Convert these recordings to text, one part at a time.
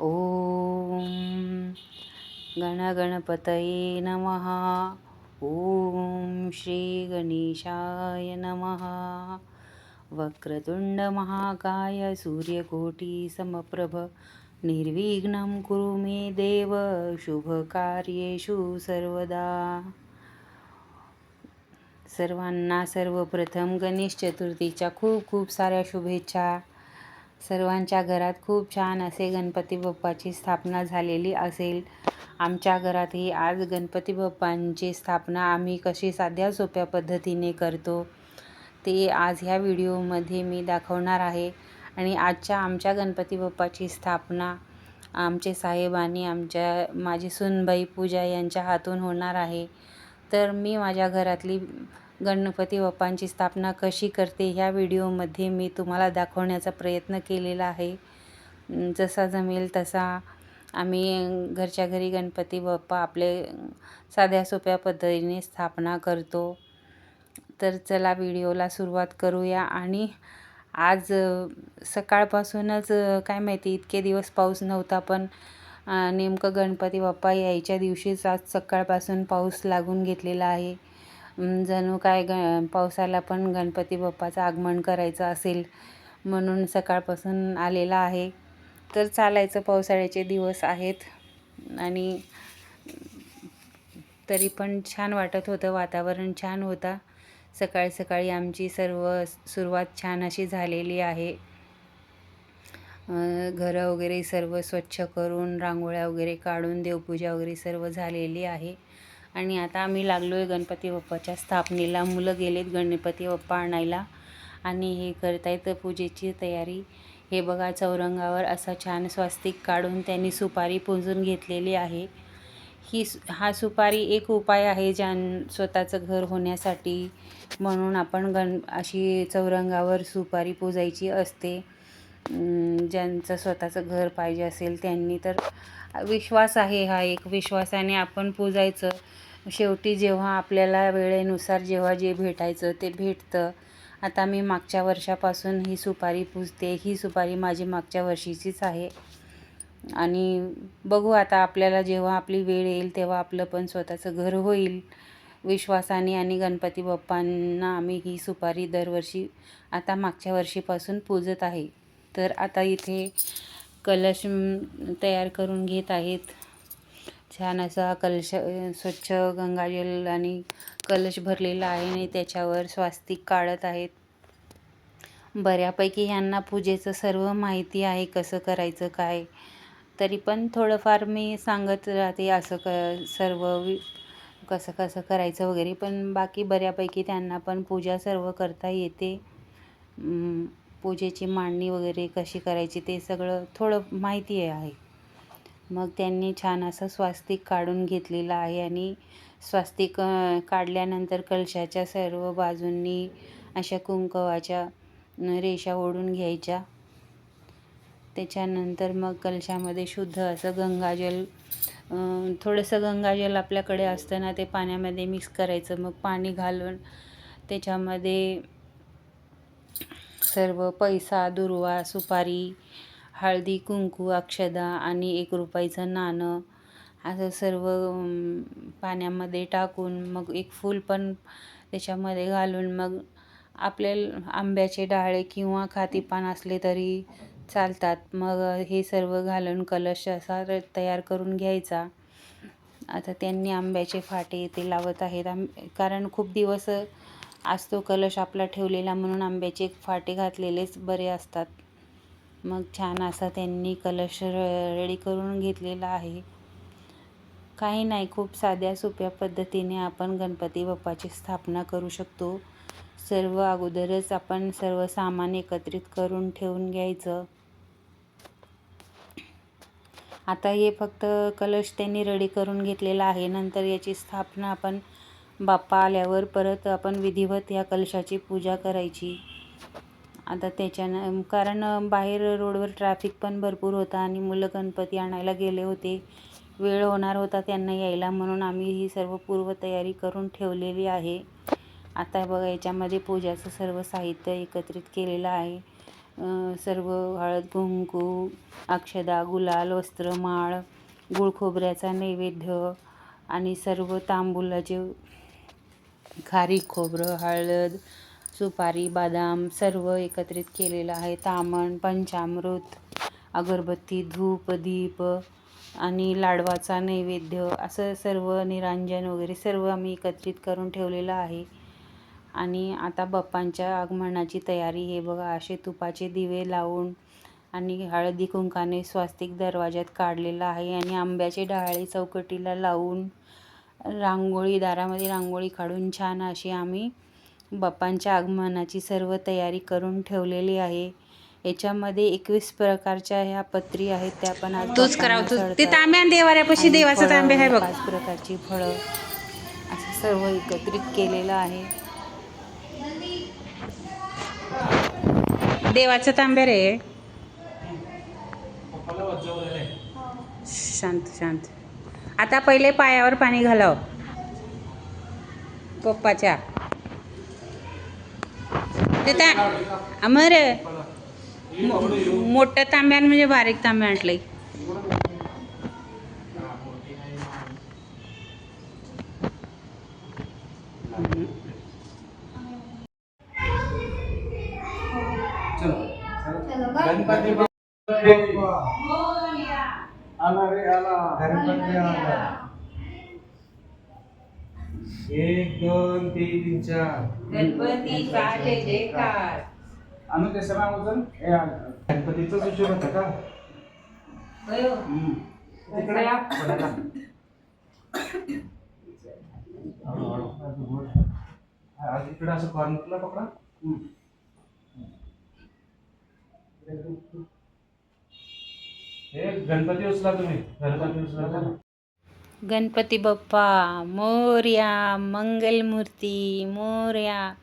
ॐ गणगणपतये नमः। ॐ श्रीगणेशाय नमः। वक्रतुण्डमहाकाय सूर्यकोटिसमप्रभ। सूर्यकोटी समप्रभ निर्विघ्नं कुरु मे देव। शुभकार्येषु सर्वदा। सर्वांना सर्वप्रथम गणेश चतुर्थीच्या खूप खूप साऱ्या शुभेच्छा। सर्वांच्या घरात खूप छान असे गणपती बाप्पाची स्थापना झालेली असेल. आमच्या घरातही आज गणपती बाप्पांची स्थापना आम्ही कशी साध्या सोप्या पद्धतीने करतो ते आज ह्या व्हिडिओमध्ये मी दाखवणार आहे. आणि आजच्या आमच्या गणपती बाप्पाची स्थापना आमचे साहेब आणि आमच्या माझी सुनबाई पूजा यांच्या हातून होणार आहे. तर मी माझ्या घरातली गणपती बाप्पांची स्थापना कशी करते ह्या व्हिडिओमध्ये मी तुम्हाला दाखवण्याचा प्रयत्न केलेला आहे. जसा जमेल तसा आम्ही घरच्या घरी गणपती बाप्पा आपले साध्या सोप्या पद्धतीने स्थापना करतो. तर चला व्हिडिओला सुरुवात करूया आणि आज सकाळपासूनच काय माहिती इतके दिवस पाऊस नव्हता पण नेमकं गणपती बाप्पा यायच्या दिवशीच आज सकाळपासून पाऊस लागून घेतलेला आहे. जणू काय ग पावसाला पण गणपती बाप्पाचं आगमन करायचं असेल म्हणून सकाळपासून आलेला आहे. तर चालायचं पावसाळ्याचे दिवस आहेत आणि तरी पण छान वाटत होतं वातावरण छान होता. सकाळी सकाळी आमची सर्व सुरुवात छान अशी झालेली आहे. घरं वगैरे सर्व स्वच्छ करून रांगोळ्या वगैरे काढून देवपूजा वगैरे सर्व झालेली आहे. आणि आता आम्ही लागलो आहे गणपती बाप्पाच्या स्थापनेला. मुलं गेलेत गणपती बाप्पा आणायला आणि हे करतायत पूजेची तयारी. हे बघा चौरंगावर असा छान स्वास्तिक काढून त्यांनी सुपारी पुंजून घेतलेली आहे. ही हा सुपारी एक उपाय आहे ज्यां स्वतःचं घर होण्यासाठी. म्हणून आपण गण अशी चौरंगावर सुपारी पुजायची असते. ज्यांचं स्वतःचं घर पाहिजे असेल त्यांनी तर विश्वास आहे हा एक विश्वासाने आपण पूजायचं. शेवटी जेव्हा आपल्याला वेळेनुसार जेव्हा जे भेटायचं ते भेटतं. आता मी मागच्या वर्षापासून ही सुपारी पुजते ही सुपारी माझी मागच्या वर्षीचीच आहे. आणि बघू आता आपल्याला जेव्हा आपली वेळ येईल तेव्हा आपलं पण स्वतःचं घर होईल. विश्वासाने आणि गणपती बाप्पांना आम्ही ही सुपारी दरवर्षी आता मागच्या वर्षीपासून पूजत आहे. तर आता इथे कलश तयार करून घेत आहेत. छान असा कलश स्वच्छ गंगाजल आणि कलश भरलेला आहे आणि त्याच्यावर स्वास्तिक काढत आहेत. बऱ्यापैकी ह्यांना पूजेचं सर्व माहिती आहे कसं करायचं काय. तरी पण थोडंफार मी सांगत राहते असं क सर्व कसं कसं करायचं वगैरे. पण बाकी बऱ्यापैकी त्यांना पण पूजा सर्व करता येते. पूजेची मांडणी वगैरे कशी करायची ते सगळं थोडं माहिती आहे. मग त्यांनी छान असं स्वास्तिक काढून घेतलेलं आहे आणि स्वास्तिक काढल्यानंतर कलशाच्या सर्व बाजूंनी अशा कुंकवाच्या रेषा ओढून घ्यायच्या. त्याच्यानंतर मग कलशामध्ये शुद्ध असं गंगाजल थोडंसं गंगाजल आपल्याकडे असतं ना ते पाण्यामध्ये मिक्स करायचं. मग पाणी घालून त्याच्यामध्ये सर्व पैसा दुर्वा सुपारी हळदी कुंकू अक्षदा आणि एक रुपयाचं नाणं असं सर्व पाण्यामध्ये टाकून मग एक फूल पण त्याच्यामध्ये घालून मग आपले आंब्याचे डाळे किंवा खातीपान असले तरी चालतात. मग हे सर्व घालून कलश असा तयार करून घ्यायचा. आता त्यांनी आंब्याचे फाटे ते लावत आहेत. आम कारण खूप दिवस आज तो कलश आपला ठेवलेला म्हणून आंब्याचे फाटे घातलेलेच बरे असतात. मग छान असा त्यांनी कलश रेडी करून घेतलेला आहे. काही नाही खूप साध्या सोप्या पद्धतीने आपण गणपती बाप्पाची स्थापना करू शकतो. सर्व अगोदरच आपण सर्व सामान एकत्रित करून ठेवून घ्यायचं. आता हे फक्त कलश त्यांनी रेडी करून घेतलेला आहे. नंतर याची स्थापना आपण बाप्पा आल्यावर परत आपण विधिवत ह्या कलशाची पूजा करायची. आता त्याच्यानं कारण बाहेर रोडवर ट्रॅफिक पण भरपूर होता आणि मुलं गणपती आणायला गेले होते. वेळ होणार होता त्यांना यायला म्हणून आम्ही ही सर्व पूर्वतयारी करून ठेवलेली आहे. आता बघा याच्यामध्ये पूजाचं सर्व साहित्य एकत्रित केलेलं आहे. सर्व हळद कुंकू अक्षदा गुलाल वस्त्रमाळ माळ गुळखोबऱ्याचा नैवेद्य आणि सर्व तांबूलाचे खारीक खोबरं हळद सुपारी बदाम सर्व एकत्रित केलेलं आहे. तामण पंचामृत अगरबत्ती धूप दीप आणि लाडवाचा नैवेद्य असं सर्व निरांजन वगैरे सर्व आम्ही एकत्रित करून ठेवलेलं आहे. आणि आता बाप्पांच्या आगमनाची तयारी हे बघा असे तुपाचे दिवे लावून आणि हळदी कुंकाने स्वास्तिक दरवाज्यात काढलेलं आहे आणि आंब्याचे डहाळे चौकटीला लावून रांगोळी दारामध्ये रांगोळी काढून छान अशी आम्ही बाप्पांच्या आगमनाची सर्व तयारी करून ठेवलेली आहे. याच्यामध्ये एकवीस प्रकारच्या ह्या पत्री आहेत त्या पण आज तूच कराव तू. तांब्या आणि देवाऱ्यापाशी देवाचा फळं, तांबे आहे बघ. पाच प्रकारची फळं असं सर्व एकत्रित केलेलं आहे. देवाचा तांब्या रे. शांत शांत. आता पहिले पायावर पाणी घालाव. पप्पाच्या. ते त्या अमर मोठं तांब्यान म्हणजे बारीक तांब्या आणलंय. एक दोन तीन चार गणपतीचा जय जयकार आणून ते सगळं वजन हे आण. गणपतीचंच उशीर होतं का हम्म. तिकडे या पडायला. हळू, हळू. हा, इकडे असं कॉर्नरला पकडा हम्म. हे गणपती उचला तुम्ही गणपती उचला का? गणपती बाप्पा मोर्या मंगलमूर्ती मोर्या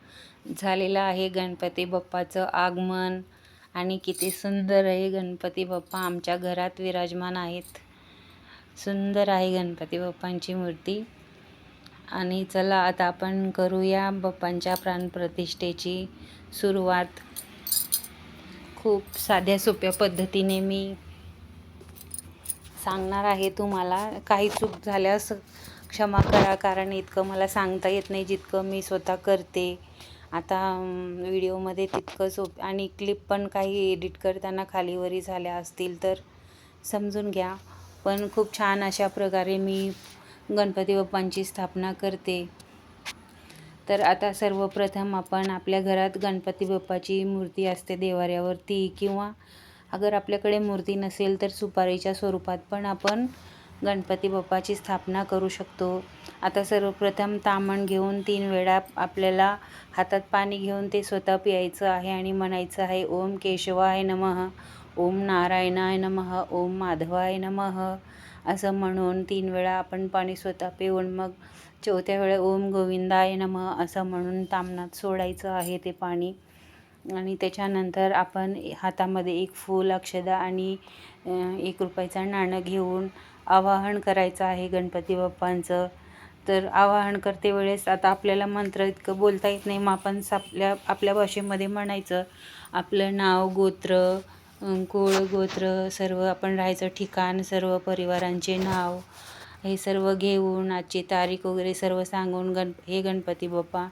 झालेलं आहे गणपती बाप्पाचं आगमन. आणि किती सुंदर आहे गणपती बाप्पा. आमच्या घरात विराजमान आहेत. सुंदर आहे गणपती बाप्पांची मूर्ती. आणि चला आता आपण करूया बाप्पांच्या प्राणप्रतिष्ठेची सुरुवात. खूप साध्या सोप्या पद्धतीने मी सांगणार आहे तुम्हाला काही चूक झाल्यास क्षमा करा कारण इतकं मला सांगता येत नाही जितकं मी स्वतः करते. आता व्हिडिओमध्ये तितकं सोप आणि क्लिप पण काही एडिट करताना खालीवरी झाल्या असतील तर समजून घ्या. पण खूप छान अशा प्रकारे मी गणपती बाप्पांची स्थापना करते. तर आता सर्वप्रथम आपण आपल्या घरात गणपती बाप्पाची मूर्ती असते देवाऱ्यावरती किंवा अगर आपल्याकडे मूर्ती नसेल तर सुपारीच्या स्वरूपात पण आपण गणपती बाप्पाची स्थापना करू शकतो. आता सर्वप्रथम तामण घेऊन तीन वेळा आपल्याला हातात पाणी घेऊन ते स्वतः प्यायचं आहे आणि म्हणायचं आहे ओम केशवाय नमः ओम नारायणाय नमः ओम माधवाय नमः. असं म्हणून तीन वेळा आपण पाणी स्वतः पिऊन मग चौथ्या वेळा ओम गोविंदाय नमः असं म्हणून तामणात सोडायचं आहे ते पाणी. आणि त्याच्यानंतर आपण हातामध्ये एक फूल अक्षदा आणि एक रुपयाचं नाणं घेऊन आवाहन करायचं आहे गणपती बाप्पांचं. तर आवाहन करते वेळेस आता आपल्याला मंत्र इतकं बोलता येत नाही मग आपण आपल्या आपल्या भाषेमध्ये म्हणायचं. आपलं नाव गोत्र कुळ गोत्र सर्व आपण राहायचं ठिकाण सर्व परिवारांचे नाव हे सर्व घेऊन आजची तारीख वगैरे सर्व सांगून गण हे गणपती बाप्पा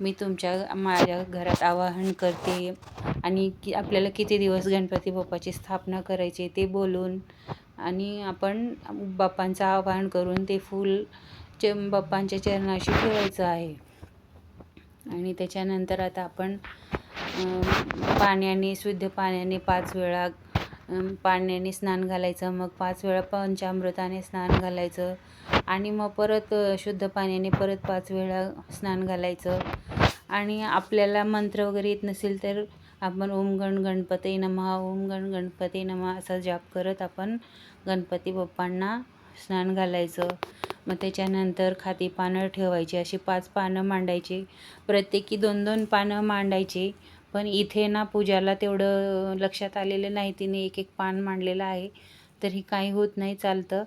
मी तुमच्या माझ्या घरात आवाहन करते आणि की आपल्याला किती दिवस गणपती बाप्पाची स्थापना करायची ते बोलून आणि आपण बाप्पांचं आवाहन करून ते फूल चे बाप्पांच्या चरणाशी ठेवायचं आहे. आणि त्याच्यानंतर आता आपण पाण्याने शुद्ध पाण्याने पाच वेळा पाण्याने स्नान घालायचं मग पाच वेळा पंचामृताने स्नान घालायचं आणि मग परत शुद्ध पाण्याने परत पाच वेळा स्नान घालायचं. आणि आपल्याला मंत्र वगैरे येत नसेल तर आपण ओम गण गणपती नमः ओम गण गणपती नमः असा जाप करत आपण गणपती बाप्पांना स्नान घालायचं. मग त्याच्यानंतर खाती पानं ठेवायची. अशी पाच पानं मांडायची. प्रत्येकी दोन दोन पानं मांडायची. पण इथे ना पूजाला तेवढं लक्षात आलेलं नाही. तिने एक एक पान मांडलेलं आहे. तरी काही होत नाही चालतं.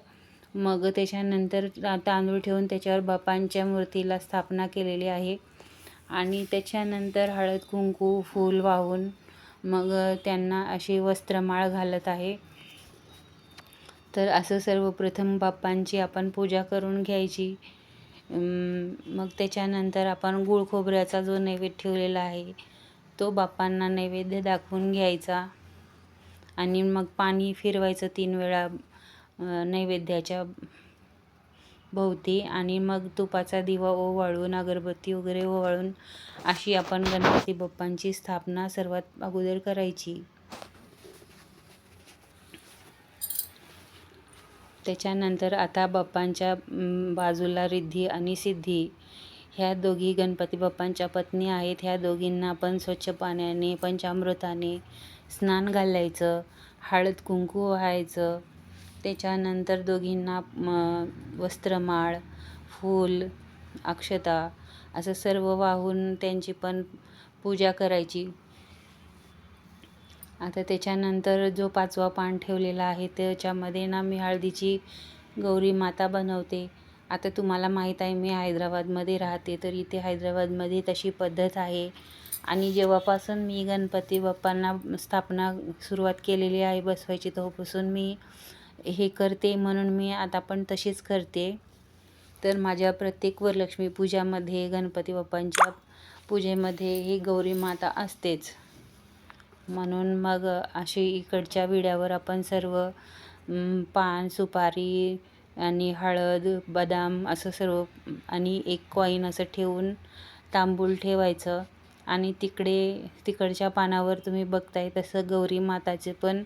मग त्याच्यानंतर तांदूळ ठेवून त्याच्यावर बापांच्या मूर्तीला स्थापना केलेली आहे. आणि त्याच्यानंतर हळद कुंकू फूल वाहून मग त्यांना अशी वस्त्रमाळ घालत आहे. तर असं सर्वप्रथम बाप्पांची आपण पूजा करून घ्यायची. मग त्याच्यानंतर आपण गुळ खोबऱ्याचा जो नैवेद्य ठेवलेला आहे तो बाप्पांना नैवेद्य दाखवून घ्यायचा. आणि मग पाणी फिरवायचं तीन वेळा नैवेद्याच्या भोवती आणि मग तुपाचा दिवा ओवाळून अगरबत्ती वगैरे ओवाळून अशी आपण गणपती बाप्पांची स्थापना सर्वात अगोदर करायची. त्याच्यानंतर आता बाप्पांच्या बाजूला रिद्धी आणि सिद्धी ह्या दोघी गणपती बाप्पांच्या पत्नी आहेत. ह्या दोघींना पण स्वच्छ पाण्याने पंचामृताने स्नान घालायचं हळद कुंकू व्हायचं त्याच्यानंतर दोघींना म, वस्त्रमाळ फूल अक्षता असं सर्व वाहून त्यांची पण पूजा करायची. आता त्याच्यानंतर जो पाचवा पान ठेवलेला आहे त्याच्यामध्ये ना मी हळदीची गौरी माता बनवते. आता तुम्हाला माहीत आहे मी हैदराबादमध्ये राहते तर इथे हैदराबादमध्ये तशी पद्धत आहे. आणि जेव्हापासून मी गणपती बाप्पांना स्थापना सुरुवात केलेली आहे बसवायची तेव्हापासून मी हे करते म्हणून मी आता पण तशीच करते. तर माझ्या प्रत्येक वरलक्ष्मी पूजामध्ये गणपती बाप्पांच्या पूजेमध्ये ही गौरी माता असतेच. म्हणून मग अशी इकडच्या विड्यावर आपण सर्व पान सुपारी आणि हळद बदाम असं सर्व आणि एक कॉईन असं ठेवून तांबूल ठेवायचं. आणि तिकडे तिकडच्या पानावर तुम्ही बघताय तसं गौरी माताचे पण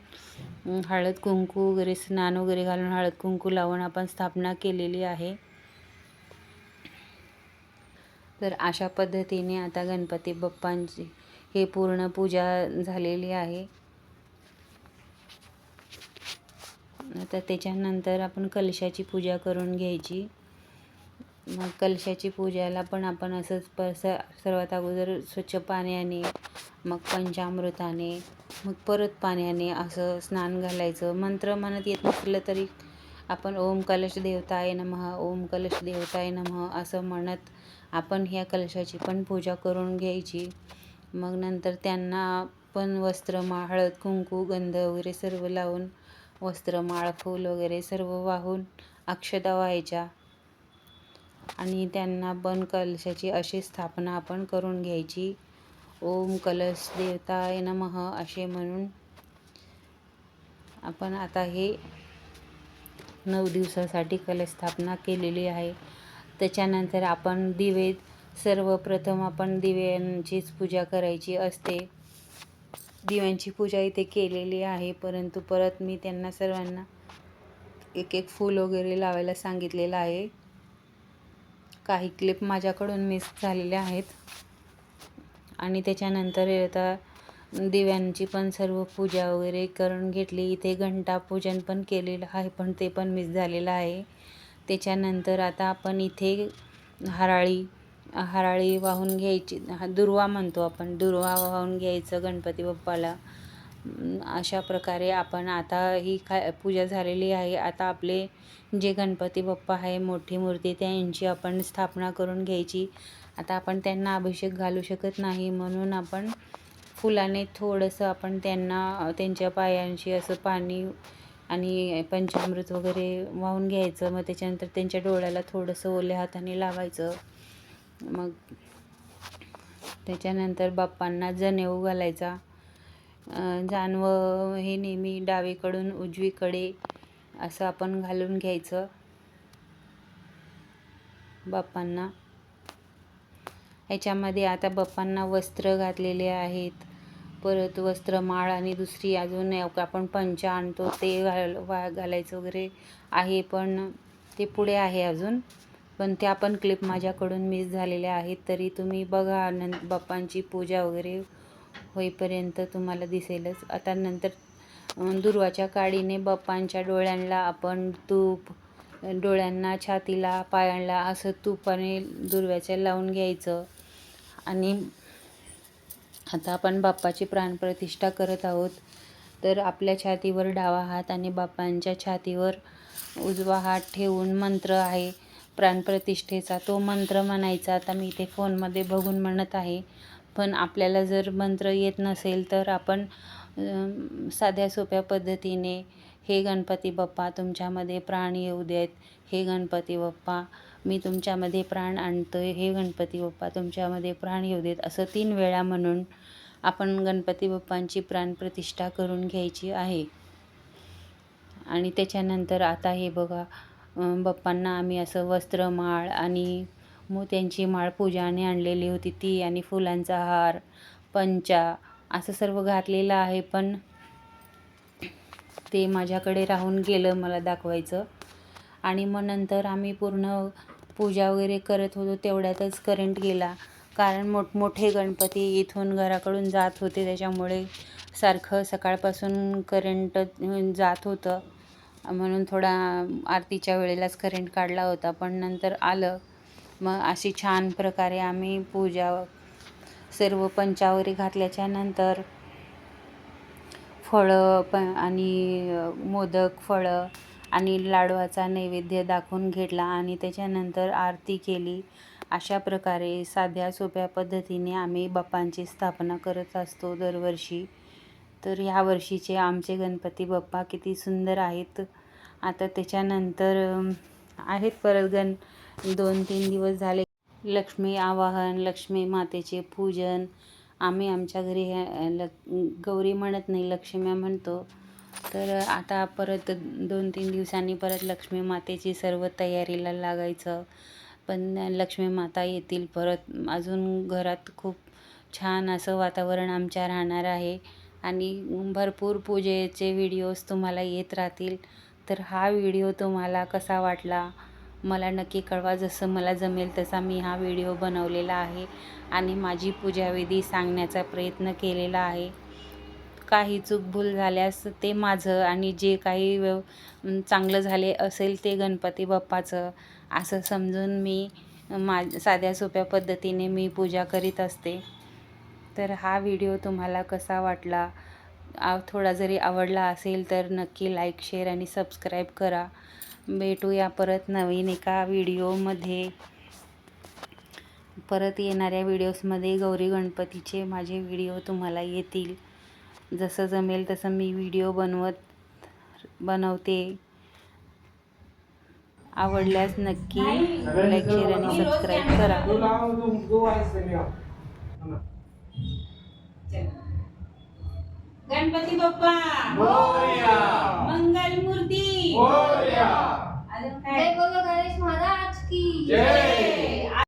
हळद कुंकू वगैरे स्नान वगैरे घालून हळद कुंकू लावून आपण स्थापना केलेली आहे. तर अशा पद्धतीने आता गणपती बाप्पांची हे पूर्ण पूजा झालेली आहे. आता त्याच्यानंतर आपण कलशाची पूजा करून घ्यायची. मग कलशाची पूजाला पण आपण असंच प स सर्वात अगोदर स्वच्छ पाण्याने मग पंचामृताने मग परत पाण्याने असं स्नान घालायचं. मंत्र म्हणत येत नसलं तरी आपण ओम कलश देवताय नमः ओम कलश देवताय नमः असं म्हणत आपण ह्या कलशाची पण पूजा करून घ्यायची. मग नंतर त्यांना पण वस्त्रमाळ हळद कुंकू गंध वगैरे सर्व लावून वस्त्रमाळ फूल वगैरे सर्व वाहून अक्षता व्हायच्या. आणि त्यांना पण कलशाची अशी स्थापना आपण करून घ्यायची. ओम कलश देवताय नमः असे म्हणून आपण आता हे नऊ दिवसासाठी कलश स्थापना केलेली आहे. त्याच्यानंतर आपण दिवे सर्वप्रथम आपण दिव्यांचीच पूजा करायची असते. दिव्यांची पूजा इथे केलेली आहे परंतु परत मी त्यांना सर्वांना एक एक फूल वगैरे लावायला सांगितलेलं आहे. काही क्लिप माझ्याकडून मिस झालेल्या आहेत. आणि त्याच्यानंतर आता दिव्यांची पण सर्व पूजा वगैरे करून घेतली. इथे घंटा पूजन पण केलेलं आहे पण ते पण मिस झालेलं आहे. त्याच्यानंतर आता आपण इथे हराळी हराळी वाहून घ्यायची हा दुर्वा म्हणतो आपण दुर्वा वाहून घ्यायचं गणपती बाप्पाला. अशा प्रकारे आपण आता ही खा पूजा झालेली आहे. आता आपले जे गणपती बाप्पा आहे मोठी मूर्ती त्यांची आपण स्थापना करून घ्यायची. आता आपण त्यांना अभिषेक घालू शकत नाही म्हणून आपण फुलाने थोडंसं आपण त्यांना त्यांच्या पायांशी असं पाणी आणि पंचामृत वगैरे वाहून घ्यायचं. मग त्याच्यानंतर त्यांच्या डोळ्याला थोडंसं ओल्या हाताने लावायचं. मग त्याच्यानंतर बाप्पांना जनेऊ घालायचा. जानवं हे नेहमी डावीकडून उजवीकडे असं आपण घालून घ्यायचं. बाप्पांना. ह्याच्यामध्ये आता बाप्पांना वस्त्र घातलेले आहेत. परत वस्त्रमाळ आणि दुसरी अजून आपण पंचा आणतो ते घाल वा घालायचं वगैरे आहे पण ते पुढे आहे अजून. पण त्या पण क्लिप माझ्याकडून मिस झालेल्या आहेत. तरी तुम्ही बघा नं बाप्पांची पूजा वगैरे. होईपर्यंत तुम्हाला दिसेलच. आता नंतर दुर्वाच्या काडीने बाप्पांच्या डोळ्यांना आपण तूप डोळ्यांना छातीला पायांना असं तुपाने दुर्व्याच्या लावून घ्यायचं. आणि आता आपण बाप्पाची प्राणप्रतिष्ठा करत आहोत. तर आपल्या छातीवर डावा हात आणि बाप्पांच्या छातीवर उजवा हात ठेवून मंत्र आहे. प्राणप्रतिष्ठेचा तो मंत्र म्हणायचा. आता मी इथे फोनमध्ये बघून म्हणत आहे. पण आपल्याला जर मंत्र येत नसेल तर आपण साध्या सोप्या पद्धतीने हे गणपती बाप्पा तुमच्यामध्ये प्राण येऊ देत. हे गणपती बाप्पा मी तुमच्यामध्ये प्राण आणतो आहे हे गणपती बाप्पा तुमच्यामध्ये प्राण येऊ देत. असं तीन वेळा म्हणून आपण गणपती बाप्पांची प्राणप्रतिष्ठा करून घ्यायची आहे. आणि त्याच्यानंतर आता हे बघा बाप्पांना आम्ही असं वस्त्रमाळ आणि मग त्यांची माळ पूजाने आणलेली होती ती आणि फुलांचा हार पंचा असं सर्व घातलेलं आहे. पण ते माझ्याकडे राहून गेलं मला दाखवायचं. आणि मग नंतर आम्ही पूर्ण पूजा वगैरे करत होतो तेवढ्यातच करंट गेला. कारण मोठमोठे गणपती इथून घराकडून जात होते त्याच्यामुळे सारखं सकाळपासून करंट जात होतं. म्हणून थोडा आरतीच्या वेळेलाच करंट काढला होता. पण नंतर आलं. मग अशी छान प्रकारे आम्ही पूजा सर्व पंचावरी घातल्याच्या नंतर फळं प आणि मोदक फळं आणि लाडवाचा नैवेद्य दाखवून घेतला आणि त्याच्यानंतर आरती केली. अशा प्रकारे साध्या सोप्या पद्धतीने आम्ही बाप्पांची स्थापना करत असतो दरवर्षी. तर ह्या वर्षीचे आमचे गणपती बाप्पा किती सुंदर आहेत. आता त्याच्यानंतर आहेत परत गण दोन तीन दिवस झाले. लक्ष्मी आवाहन लक्ष्मी मातेचे पूजन. आम्ही आमच्या घरी ह्या- ल गौरी म्हणत नाही लक्ष्म्या म्हणतो. तर आता परत दोन तीन दिवसांनी परत लक्ष्मी मातेची सर्व तयारीला लागायचं. पण लक्ष्मी माता येतील परत. अजून घरात खूप छान असं वातावरण आमच्या राहणार आहे. आणि भरपूर पूजेचे व्हिडिओज तुम्हाला येत राहतील. तर हा व्हिडिओ तुम्हाला कसा वाटला? मला नक्की कळवा. जसं मला जमेल तसा मी हा व्हिडिओ बनवलेला आहे आणि माझी पूजाविधी सांगण्याचा प्रयत्न केलेला आहे. काही चूक भूल झाल्यास ते माझं आणि जे काही व्यव चांगलं झाले असेल ते गणपती बाप्पाचं. असं समजून मी मा साध्या सोप्या पद्धतीने मी पूजा करीत असते. तर हा व्हिडिओ तुम्हाला कसा वाटला? थोडा जरी आवडला असेल तर नक्की लाईक शेअर आणि सबस्क्राईब करा. भेटूया परत नवीन एका व्हिडिओमध्ये परत येणाऱ्या व्हिडिओजमध्ये गौरी गणपतीचे माझे व्हिडिओ तुम्हाला येतील. जसं जमेल तसं मी व्हिडिओ बनवत बनवते. आवडल्यास नक्की लाईक शेअर आणि सबस्क्राईब करा तू लाव तू तू आहेस ते मी लाव. हा ना. गणपती बाप्पा. मोरया. मंगल मूर्ती. मोरया. अजून जय काय गणेश महाराज की. जय.